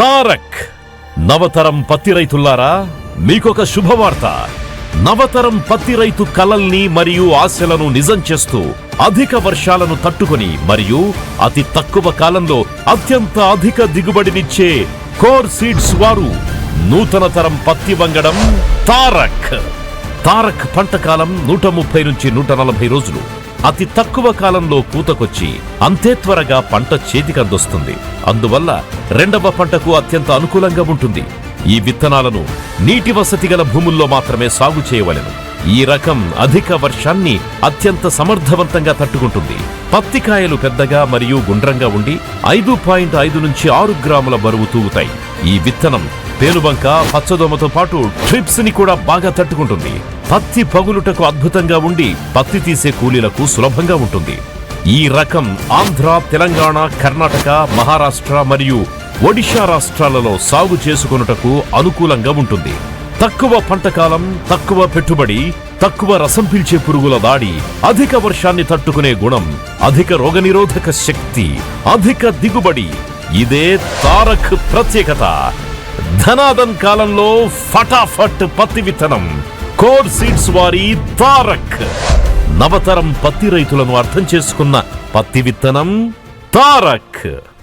తారక్. నవతరం పత్తి రైతుల్లారా మీకొక శుభవార్త. నవతరం పత్తి రైతు కలల్ని మరియు ఆశలను నిజం చేస్తూ అధిక వర్షాలను తట్టుకొని మరియు అతి తక్కువ కాలంలో అత్యంత అధిక దిగుబడినిచ్చే కోర్ సీడ్స్ వారు నూతన తరం పత్తి వంగడం తారక్. తారక్ పంట కాలం నూట ముప్పై నుంచి నూట నలభై రోజులు. అతి తక్కువ కాలంలో పూతకొచ్చి అంతే త్వరగా పంట చేతికందొస్తుంది. అందువల్ల రెండవ పంటకు అత్యంత అనుకూలంగా ఉంటుంది. ఈ విత్తనాలను నీటి వసతి గల భూముల్లో మాత్రమే సాగు చేయవలెను. ఈ రకం అధిక వర్షాన్ని అత్యంత సమర్థవంతంగా తట్టుకుంటుంది. పత్తి కాయలు పెద్దగా మరియు గుండ్రంగా ఉండి ఐదు పాయింట్ ఐదు నుంచి ఆరు గ్రాముల బరువు తూగుతాయి. ఈ విత్తనం పేనుబంక పచ్చదోమతో పాటు ట్రిప్స్ని కూడా బాగా తట్టుకుంటుంది. పత్తి పగులుటకు అద్భుతంగా ఉండి పత్తి తీసే కూలీలకు సులభంగా ఉంటుంది. ఈ రకం ఆంధ్ర తెలంగాణ కర్ణాటక మహారాష్ట్ర మరియు ఒడిషా రాష్ట్రాలలో సాగు చేసుకొనుటకు అనుకూలంగా ఉంటుంది. తక్కువ పంటకాలం తక్కువ పెట్టుబడి తక్కువ రసం పీల్చే పురుగుల దాడి అధిక వర్షాన్ని తట్టుకునే గుణం అధిక రోగనిరోధక శక్తి అధిక దిగుబడి ఇదే తారక్ ప్రత్యేకత. ధనాదన్ కాలంలో ఫటాఫట్ పత్తి విత్తనం కోడ్ సీడ్స్ వారి తారక్. నవతరం పత్తి రైతులను అర్థం చేసుకున్న పత్తి విత్తనం తారక్.